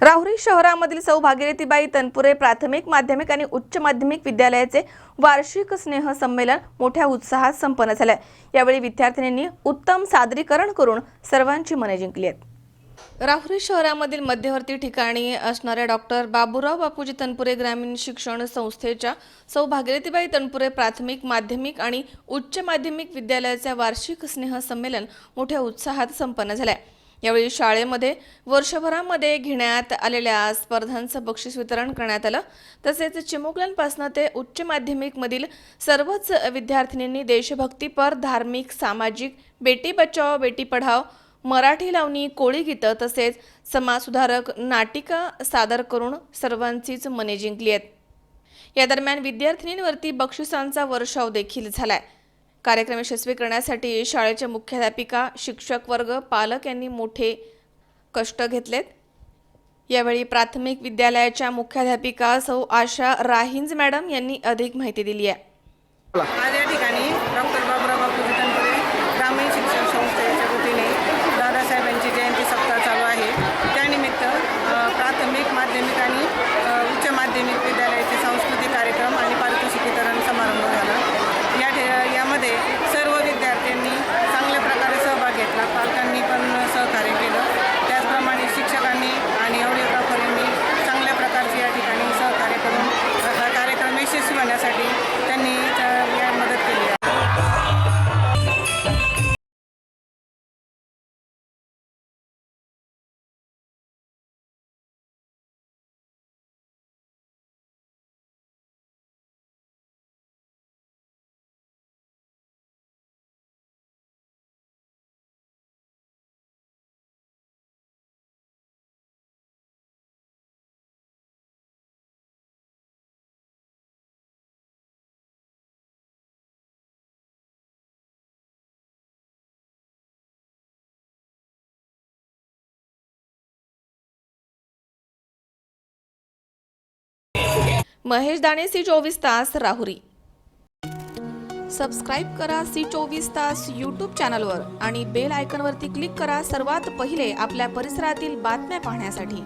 राहुरी शहरामधील सौ भागीरथीबाई तनपुरे प्राथमिक माध्यमिक आणि उच्च माध्यमिक विद्यालयाचे वार्षिक स्नेह संमेलन मोठ्या उत्साहात संपन्न झाले यावेळी विद्यार्थिनींनी उत्तम सादरीकरण करून सर्वांची मने जिंकली आहेत. राहुरी शहरामधील मध्यवर्ती ठिकाणी असणाऱ्या डॉक्टर बाबूराव बापूजी तनपुरे ग्रामीण शिक्षण संस्थेच्या सौ भागीरथीबाई तनपुरे प्राथमिक माध्यमिक आणि उच्च माध्यमिक विद्यालयाचे वार्षिक स्नेह संमेलन मोठ्या उत्साहात संपन्न झाले यावेळी शाळेमध्ये वर्षभरामध्ये घेण्यात आलेल्या स्पर्धांचं बक्षीस वितरण करण्यात आलं. तसेच चिमुकल्यांपासून ते उच्च माध्यमिकमधील सर्वच विद्यार्थिनींनी देशभक्तीपर धार्मिक सामाजिक बेटी बचाओ बेटी पढाओ मराठी लावणी कोळी गीतं तसेच समाजसुधारक नाटिका सादर करून सर्वांचीच मने जिंकली आहेत. या दरम्यान विद्यार्थिनींवरती बक्षिसांचा वर्षाव देखील झालाय. कार्यक्रम यशस्वी करण्यासाठी शाळेच्या मुख्याध्यापिका शिक्षक वर्ग पालक यांनी मोठे कष्ट घेतलेत. यावेळी प्राथमिक विद्यालयाच्या मुख्याध्यापिका सौ आशा राहिंज मॅडम यांनी अधिक माहिती दिली आहे. आज या ठिकाणी डॉक्टर बाबुराव तनपुरे ग्रामीण शिक्षण संस्थेच्या वतीने दादासाहेबांची जयंती सप्ताह चालू आहे. त्यानिमित्त प्राथमिक माध्यमिक आणि उच्च माध्यमिक विद्यालय महेश दाणे सी चोवीस तास राहुरी. सबस्क्राईब करा सी चोवीस तास यूट्यूब चॅनलवर आणि बेल आयकनवरती क्लिक करा सर्वात पहिले आपल्या परिसरातील बातम्या पाहण्यासाठी.